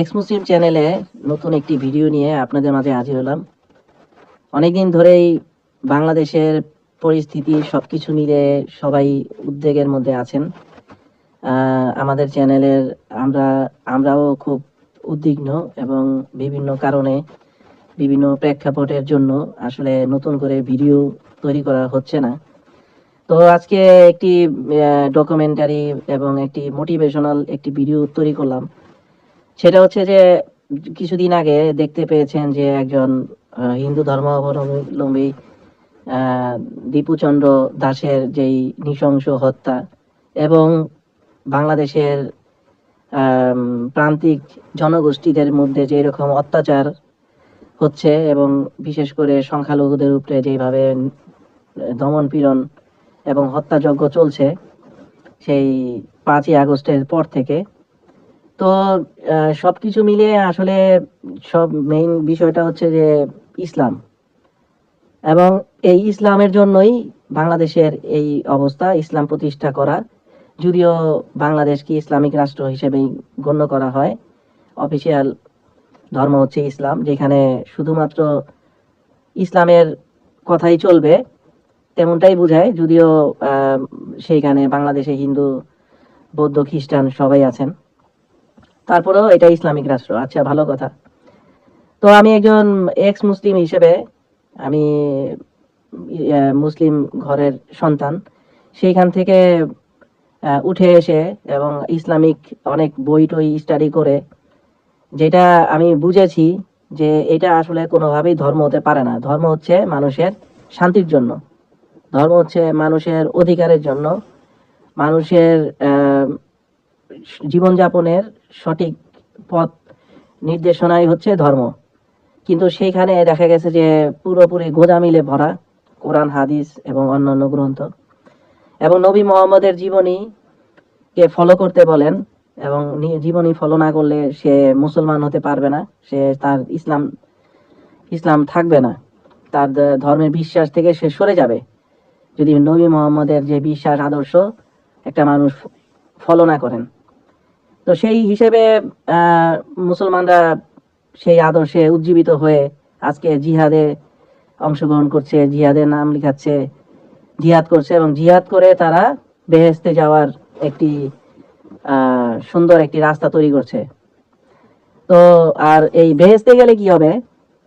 X মুসলিম চ্যানেলে নতুন একটি ভিডিও নিয়ে আপনাদের মাঝে হাজির হলাম। অনেকদিন ধরেই বাংলাদেশের পরিস্থিতি সব কিছু মিলে সবাই উদ্বেগের মধ্যে আছেন। আমাদের চ্যানেলের আমরা, আমরাও খুব উদ্বিগ্ন এবং বিভিন্ন কারণে, বিভিন্ন প্রেক্ষাপটের জন্য আসলে নতুন করে ভিডিও তৈরি করা হচ্ছে না। তো আজকে একটি ডকুমেন্টারি এবং একটি মোটিভেশনাল একটি ভিডিও তৈরি করলাম। সেটা হচ্ছে যে কিছুদিন আগে দেখতে পেয়েছেন যে একজন হিন্দু ধর্মাবলম্বী দীপুচন্দ্র দাসের যেই নৃশংস হত্যা এবং বাংলাদেশের প্রান্তিক জনগোষ্ঠীদের মধ্যে যে এরকম অত্যাচার হচ্ছে এবং বিশেষ করে সংখ্যালঘুদের উপরে যেভাবে দমন পীড়ন এবং হত্যাযজ্ঞ চলছে, সেই পাঁচই আগস্টের পর থেকে তো সবকিছু মিলিয়ে আসলে সব মেইন বিষয়টা হচ্ছে যে ইসলাম। এবং এই ইসলামের জন্যই বাংলাদেশের এই অবস্থা, ইসলাম প্রতিষ্ঠা করা যদিও বাংলাদেশকে ইসলামিক রাষ্ট্র হিসেবেই গণ্য করা হয়। অফিসিয়াল ধর্ম হচ্ছে ইসলাম, যেখানে শুধুমাত্র ইসলামের কথাই চলবে, তেমনটাই বোঝায়। যদিও সেইখানে বাংলাদেশে হিন্দু, বৌদ্ধ, খ্রিস্টান সবাই আছেন। তারপরেও এটা ইসলামিক রাষ্ট্র। আচ্ছা ভালো কথা। তো আমি একজন এক্স মুসলিম হিসেবে আমি মুসলিম ঘরের সন্তান। সেইখান থেকে উঠে এসে এবং ইসলামিক অনেক বই টই স্টাডি করে, যেটা আমি বুঝেছি যে এটা আসলে কোনোভাবেই ধর্ম হতে পারে না। ধর্ম হচ্ছে মানুষের শান্তির জন্য। ধর্ম হচ্ছে মানুষের অধিকারের জন্য। মানুষের জীবনযাপনের সঠিক পথ নির্দেশনাই হচ্ছে ধর্ম। কিন্তু সেইখানে দেখা গেছে যে পুরোপুরি গোজামিলে ভরা কোরআন, হাদিস এবং অন্যান্য গ্রন্থ। এবং নবী মোহাম্মদের জীবনী কে ফলো করতে বলেন এবং জীবনী ফলো না করলে সে মুসলমান হতে পারবে না, সে তার ইসলাম ইসলাম থাকবে না। তার ধর্মের বিশ্বাস থেকে সে সরে যাবে। যদি নবী মোহাম্মদের যে বিশ্বাস, আদর্শ, একটা মানুষ ফলো না করেন তো সেই হিসেবে মুসলমানরা সেই আদর্শে উজ্জীবিত হয়ে আজকে জিহাদে অংশগ্রহণ করছে, জিহাদের নাম লিখাচ্ছে, জিহাদ করছে এবং জিহাদ করে তারা বেহেস্তে যাওয়ার একটি সুন্দর একটি রাস্তা তৈরি করছে। তো আর এই বেহেস্তে গেলে কি হবে?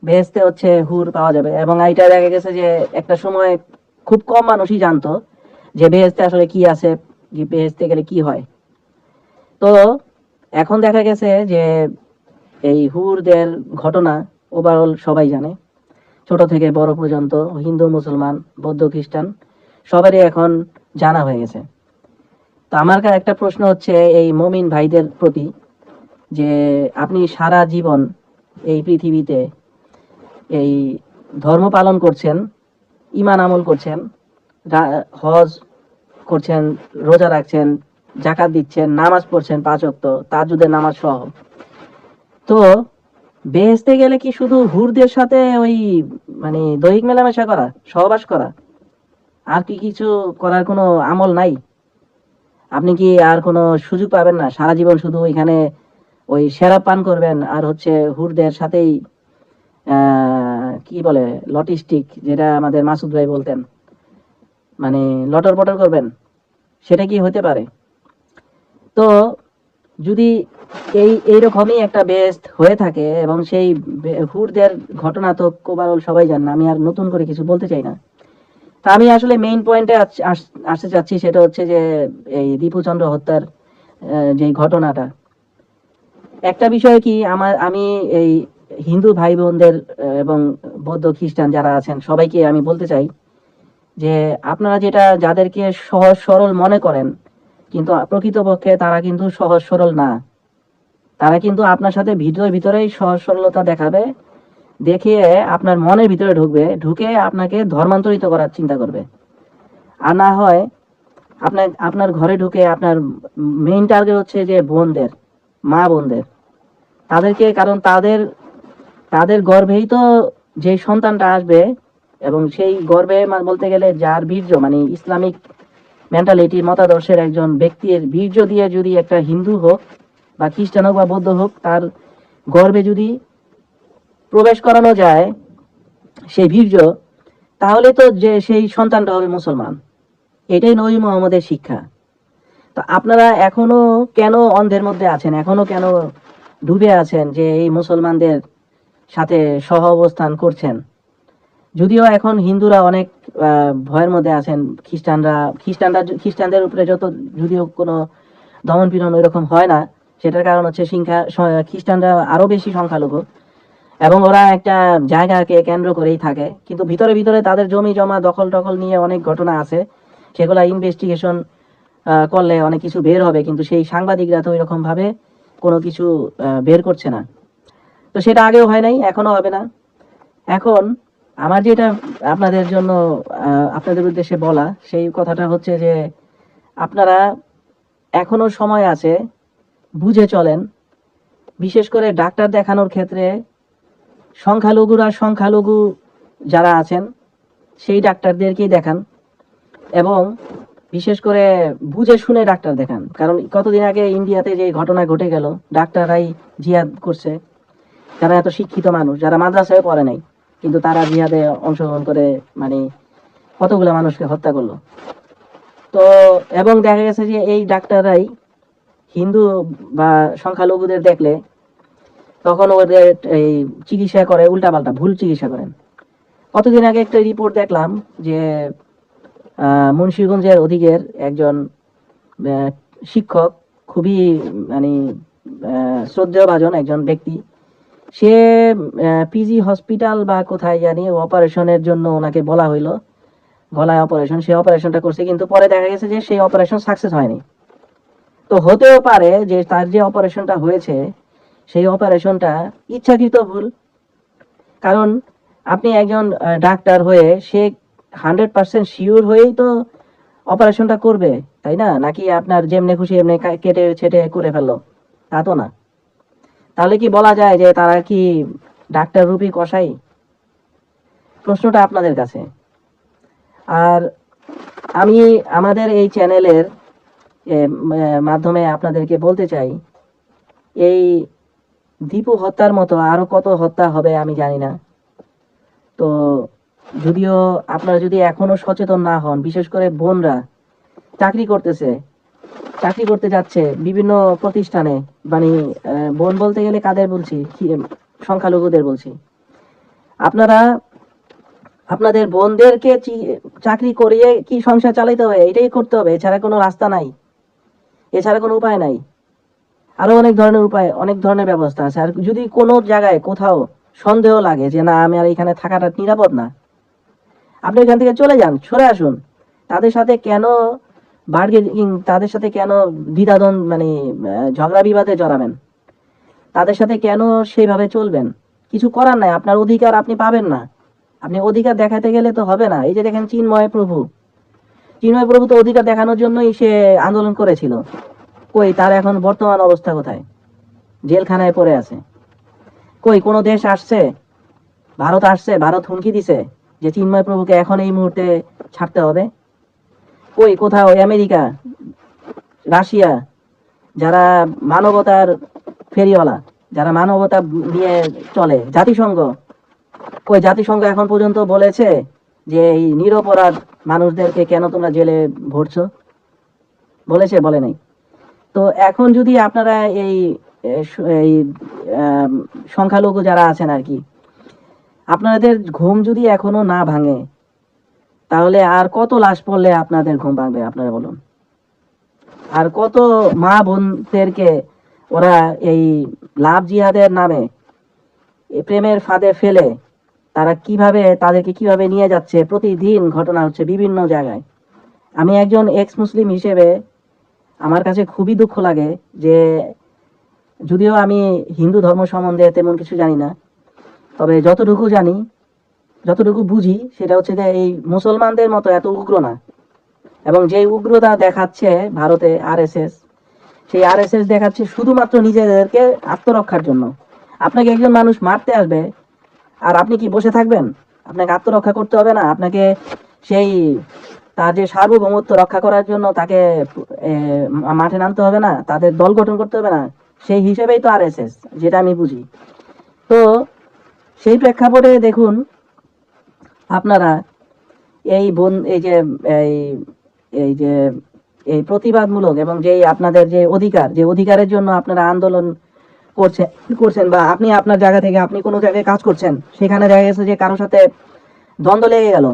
বেহেস্তে হচ্ছে হুর পাওয়া যাবে এবং এইটা দেখা গেছে যে একটা সময় খুব কম মানুষই জানতো যে বেহেস্তে আসলে কি আছে বেহেস্তে গেলে কি হয়। তো এখন দেখা গেছে যে এই হুরদের ঘটনা ওভারঅল সবাই জানে। ছোট থেকে বড় পর্যন্ত হিন্দু, মুসলমান, বৌদ্ধ, খ্রিস্টান সবারই এখন জানা হয়ে গেছে। তো আমার একটা প্রশ্ন হচ্ছে এই মমিন ভাইদের প্রতি যে আপনি সারা জীবন এই পৃথিবীতে এই ধর্ম পালন করছেন ইমান আমল করছেন হজ করছেন, রোজা রাখছেন জাকাত দিচ্ছেন, নামাজ পড়ছেন পাঁচ ওয়াক্ত, তাজুদের নামাজ সহ। তো বেহেস্তে গেলে কি শুধু হুরদের সাথে ওই মানে দৈহিক মেলামেশা করা, সহবাস করা? আর কি কিছু করার কোনো আমল নাই? আপনি কি আর কোনো সুযোগ পাবেন না? সারা জীবন শুধু ওইখানে ওই সেরা পান করবেন, আর হচ্ছে হুরদের সাথেই কি বলে লটিস্টিক যেটা আমাদের মাসুদ ভাই বলতেন মানে লটর পটর করবেন, সেটা কি হতে পারে? তো যদি এই, এইরকমই একটা বেস্ট হয়ে থাকে এবং সেই হুরদের ঘটনা তো কোবারল সবাই জান না, আমি আর নতুন করে কিছু বলতে চাই না। তা আমি আসলে মেইন পয়েন্টে আসতে চাচ্ছি সেটা হচ্ছে যে এই দীপুচন্দ্র হত্যার যে ঘটনাটা। একটা বিষয় কি, আমার, আমি এই হিন্দু ভাই বোনদের এবং বৌদ্ধ খ্রিস্টান যারা আছেন, সবাইকে আমি বলতে চাই যে আপনারা যেটা যাদেরকে সহজ সরল মনে করেন কিন্তু প্রকৃতপক্ষে তারা কিন্তু সহজ সরল না। তারা কিন্তু আপনার সাথে ভিতরে ভিতরেই সহজ সরলতা দেখাবে, দেখিয়ে আপনার মনের ভিতরে ঢুকবে, ঢুকে আপনাকে ধর্মান্তরিত করার চিন্তা করবে। আর না হয় আপনার আপনার ঘরে ঢুকে আপনার মেইন টার্গেট হচ্ছে যে বোনদের, মা বোনদের। তাদেরকে, কারণ তাদের তাদের গর্ভেই তো যে সন্তানটা আসবে এবং সেই গর্ভে মা- বলতে গেলে যার বীর্য মানে ইসলামিক মেন্টালিটি মতাদর্শের একজন ব্যক্তির বীর্য দিয়ে যদি একটা হিন্দু হোক বা খ্রিস্টান হোক বা বৌদ্ধ হোক, তার গর্বে যদি প্রবেশ করানো যায় সেই বীর্য, তাহলে তো যে সেই সন্তানটা হবে মুসলমান। এটাই নবী মোহাম্মদের শিক্ষা। তো আপনারা এখনও কেন অন্ধের মধ্যে আছেন? এখনও কেন ডুবে আছেন যে এই মুসলমানদের সাথে সহ অবস্থান করছেন? যদিও এখন হিন্দুরা অনেক ভয়ের মধ্যে আছেন খ্রিস্টানরা। খ্রিস্টানরা খ্রিস্টানদের উপরে যত, যদিও কোনো দমন পীড়ন ওইরকম হয় না, সেটার কারণ হচ্ছে সংখ্যা খ্রিস্টানরা আরও বেশি সংখ্যালঘু এবং ওরা একটা জায়গাকে কেন্দ্র করেই থাকে। কিন্তু ভিতরে ভিতরে তাদের জমি জমা দখল টখল নিয়ে অনেক ঘটনা আছে। সেগুলা ইনভেস্টিগেশন করলে অনেক কিছু বের হবে, কিন্তু সেই সাংবাদিকরা তো ওইরকম ভাবে কোনো কিছু বের করছে না। তো সেটা আগেও হয় নাই এখনও হবে না। এখন আমার যেটা আপনাদের জন্য আপনাদের উদ্দেশ্যে বলা, সেই কথাটা হচ্ছে যে আপনারা এখনও সময় আছে, বুঝে চলেন। বিশেষ করে ডাক্তার দেখানোর ক্ষেত্রে সংখ্যালঘুরা সংখ্যালঘু যারা আছেন, সেই ডাক্তারদেরকেই দেখান। এবং বিশেষ করে বুঝে শুনে ডাক্তার দেখান। কারণ কতদিন আগে ইন্ডিয়াতে যে ঘটনা ঘটে গেল, ডাক্তাররাই জিহাদ করছে। যারা এত শিক্ষিত মানুষ, যারা মাদ্রাসায় পড়ে নাই। কিন্তু তারা জিহাদে অংশগ্রহণ করে মানে কতগুলো মানুষকে হত্যা করল। তো এবং দেখা গেছে যে এই ডাক্তাররাই হিন্দু বা সংখ্যালঘুদের দেখলে তখন ওদের এই চিকিৎসা করে উল্টাপাল্টা ভুল চিকিৎসা করেন। কতদিন আগে একটা রিপোর্ট দেখলাম যে মুন্সিগঞ্জের অধিকের একজন শিক্ষক খুবই মানে আহ, শ্রদ্ধেয়ভাজন একজন ব্যক্তি সে পিজি হসপিটাল বা কোথায় জানি অপারেশনের জন্য ওনাকে বলা হইল। গলায় অপারেশন সেই অপারেশনটা করছে, কিন্তু পরে দেখা গেছে যে সেই অপারেশন সাকসেস হয়নি। তো হতেও পারে যে তার যে অপারেশনটা হয়েছে, সেই অপারেশনটা ইচ্ছাকৃত ভুল। কারণ আপনি একজন ডাক্তার হয়ে সে হান্ড্রেড পার্সেন্ট শিওর হয়েই তো অপারেশনটা করবে, তাই না? নাকি আপনার যেমনে খুশি, এমনি কেটে ছেটে করে ফেলল? তা তো না। তাহলে কি বলা যায় যে তারা কি ডাক্তার রূপী কষাই প্রশ্নটা আপনাদের কাছে। আর আমি আমাদের এই চ্যানেলের মাধ্যমে আপনাদেরকে বলতে চাই, এই দীপু হত্যার মতো আরও কত হত্যা হবে আমি জানি না। তো যদিও আপনারা যদি এখনও সচেতন না হন, বিশেষ করে বোনরা, চাকরি করতেছে চাকরি করতে যাচ্ছে, বিভিন্ন প্রতিষ্ঠানে মানে বোন বলতে গেলে কাদের বলছি? সংখ্যালঘুদের বলছি। আপনারা, আপনাদের বোনদেরকে চাকরি করিয়ে কি সংসার চালাইতে হবে? এটাই করতে হবে। এছাড়া কোনো রাস্তা নাই। এছাড়া কোনো উপায় নাই। আরও অনেক ধরনের উপায়, অনেক ধরনের ব্যবস্থা আছে। আর যদি কোনো জায়গায় কোথাও সন্দেহ লাগে যে, না, আমি আর এখানে থাকাটা নিরাপদ না, আপনি এখান থেকে চলে যান, সরে আসুন। তাদের সাথে কেন বার্গেনিং তাদের সাথে কেন দ্বিধাদ্বন্দ্ব মানে ঝগড়া বিবাদে জড়াবেন? তাদের সাথে কেন সেইভাবে চলবেন? কিছু করার নাই, আপনার অধিকার আপনি পাবেন না। আপনি অধিকার দেখাতে গেলে তো হবে না। এই যে দেখেন চিন্ময় প্রভু। চিন্ময় প্রভু তো অধিকার দেখানোর জন্যই সে আন্দোলন করেছিল। কই, তার এখন বর্তমান অবস্থা কোথায়? জেলখানায় পড়ে আছে। কই, কোনো দেশ আসছে? ভারত আসছে? ভারত হুমকি দিছে যে চিন্ময় প্রভুকে এখন এই মুহূর্তে ছাড়তে হবে? কই কোথাও আমেরিকা? রাশিয়া? যারা মানবতার ফেরিওয়ালা, যারা মানবতা নিয়ে চলে, জাতিসংঘ। কই, জাতিসংঘ এখন পর্যন্ত বলেছে যে এই নিরপরাধ মানুষদেরকে কেন তোমরা জেলে ভরছো? বলেছে, বলে নাই। তো এখন যদি আপনারা এই এই সংখ্যালঘু যারা আছেন আর কি, আপনাদের ঘুম যদি এখনও না ভাঙে তাহলে আর কত লাশ পড়লে আপনাদের ঘুম ভাঙবে, আপনারা বলুন? আর কত মা বোনদেরকে ওরা এই লাভ জিহাদের নামে প্রেমের ফাঁদে ফেলে তারা কীভাবে, তাদেরকে কীভাবে নিয়ে যাচ্ছে? প্রতিদিন ঘটনা হচ্ছে বিভিন্ন জায়গায়। আমি একজন এক্স মুসলিম হিসেবে আমার কাছে খুবই দুঃখ লাগে যে যদিও আমি হিন্দু ধর্ম সম্বন্ধে তেমন কিছু জানি না, তবে যতটুকু জানি যতটুকু বুঝি, সেটা হচ্ছে যে এই মুসলমানদের মতো এত উগ্র না। এবং যে উগ্রতা দেখাচ্ছে ভারতে আরএসএস, সেই আরএসএস দেখাচ্ছে শুধুমাত্র নিজেদেরকে আত্মরক্ষার জন্য। আপনাকে একজন মানুষ মারতে আসবে, আর আপনি কি বসে থাকবেন? আপনাকে আত্মরক্ষা করতে হবে না। আপনাকে সেই, তার যে সার্বভৌমত্ব রক্ষা করার জন্য তাকে মাঠে নামতে হবে না, তাদের দল গঠন করতে হবে না, সেই হিসেবেই তো আরএসএস, যেটা আমি বুঝি। তো সেই প্রেক্ষাপটে দেখুন আপনারা এই বন, এই যে, এই এই যে, এই প্রতিবাদমূলক এবং যে আপনাদের যে অধিকার, যে অধিকারের জন্য আপনারা আন্দোলন করছেন করছেন বা আপনি আপনার জায়গা থেকে আপনি কোনো জায়গায় কাজ করছেন, সেখানে দেখা গেছে যে কারোর সাথে দ্বন্দ্ব লেগে গেল,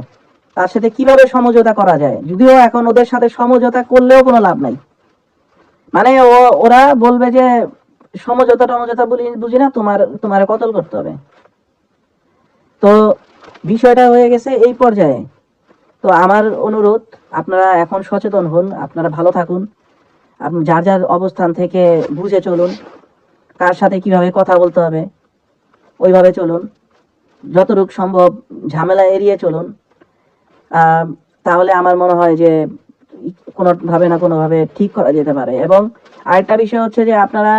তার সাথে কীভাবে সমঝোতা করা যায়? যদিও এখন ওদের সাথে সমঝোতা করলেও কোনো লাভ নাই। মানে ও, ওরা বলবে যে সমঝোতা টমঝোতা বলি, বুঝি না, তোমার তোমার কতল করতে হবে। তো বিষয়টা হয়ে গেছে এই পর্যায়ে। তো আমার অনুরোধ, আপনারা এখন সচেতন হন, আপনারা ভালো থাকুন। আপনি যার যার অবস্থান থেকে বুঝে চলুন, কার সাথে কীভাবে কথা বলতে হবে, ওইভাবে চলুন। যতটুক সম্ভব ঝামেলা এড়িয়ে চলুন। তাহলে আমার মনে হয় যে কোনোভাবে না কোনোভাবে ঠিক করা যেতে পারে। এবং আরেকটা বিষয় হচ্ছে যে আপনারা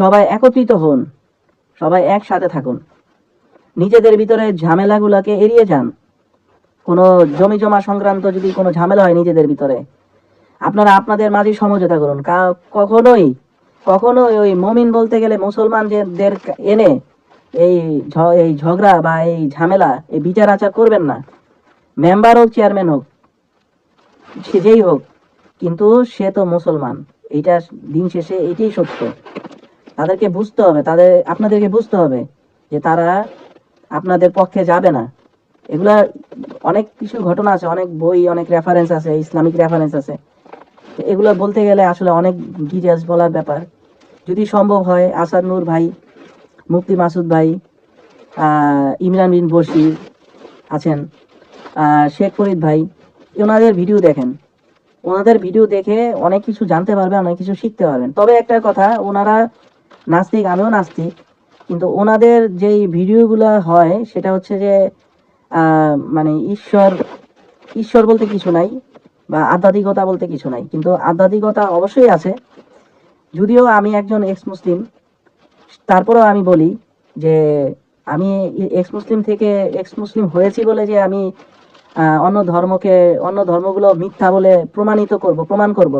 সবাই একত্রিত হন, সবাই একসাথে থাকুন। নিজেদের ভিতরে ঝামেলাগুলোকে এড়িয়ে যান। কোনো জমি জমা সংক্রান্ত যদি কোনো ঝামেলা হয় নিজেদের ভিতরে, আপনারা আপনাদের মাঝে সমঝোতা করুন। কখনোই কখনোই ওই মমিন বলতে গেলে মুসলমানদের এনে এই এই ঝগড়া বা এই ঝামেলা, এই বিচার আচার করবেন না। মেম্বার হোক, চেয়ারম্যান হোক, সে যেই হোক, কিন্তু সে তো মুসলমান। এইটা দিন শেষে এটাই সত্য। তাদেরকে বুঝতে হবে, তাদের আপনাদেরকে বুঝতে হবে যে তারা আপনাদের পক্ষে যাবে না। এগুলা অনেক কিছু ঘটনা আছে, অনেক বই, অনেক রেফারেন্স আছে, ইসলামিক রেফারেন্স আছে। এগুলো বলতে গেলে আসলে অনেক ডিটেলস বলার ব্যাপার। যদি সম্ভব হয়, আসাদ নূর ভাই, মুফতি মাসুদ ভাই ইমরান বিন বশির আছেন শেখ ফরিদ ভাই, ওনাদের ভিডিও দেখেন। ওনাদের ভিডিও দেখে অনেক কিছু জানতে পারবেন, অনেক কিছু শিখতে পারবেন। তবে একটা কথা, ওনারা নাস্তিক, আমিও নাস্তিক। কিন্তু ওনাদের যেই ভিডিওগুলো হয়, সেটা হচ্ছে যে মানে ঈশ্বর ঈশ্বর বলতে কিছু নাই বা আধ্যাত্মিকতা বলতে কিছু নাই। কিন্তু আধ্যাত্মিকতা অবশ্যই আছে। যদিও আমি একজন এক্স মুসলিম তারপরেও আমি বলি যে, আমি এক্স মুসলিম থেকে এক্স মুসলিম হয়েছি বলে যে আমি অন্য ধর্মকে, অন্য ধর্মগুলো মিথ্যা বলে প্রমাণিত করব, প্রমাণ করব,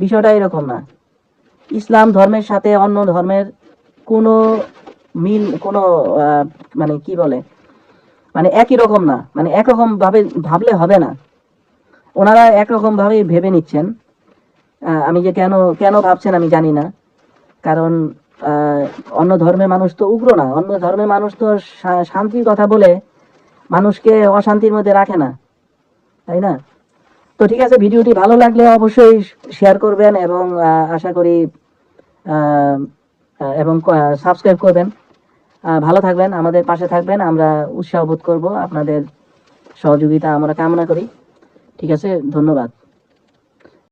বিষয়টা এরকম না। ইসলাম ধর্মের সাথে অন্য ধর্মের কোনো মিল কোনো মানে কি বলে মানে একই রকম না মানে একরকম ভাবে ভাবলে হবে না। ওনারা একরকম ভাবেই ভেবে নিচ্ছেন। আমি যে কেন কেন ভাবছেন আমি জানি না। কারণ অন্য ধর্মের মানুষ তো উগ্র না। অন্য ধর্মের মানুষ তো শান্তির কথা বলে মানুষকে অশান্তির মধ্যে রাখে না। তাই না? তো ঠিক আছে, ভিডিওটি ভালো লাগলে অবশ্যই শেয়ার করবেন এবং আশা করি এবং সাবস্ক্রাইব করবেন। ভালো থাকবেন, আমাদের পাশে থাকবেন, আমরা উৎসাহ বোধ করব। আপনাদের সহযোগিতা আমরা কামনা করি। ঠিক আছে, ধন্যবাদ।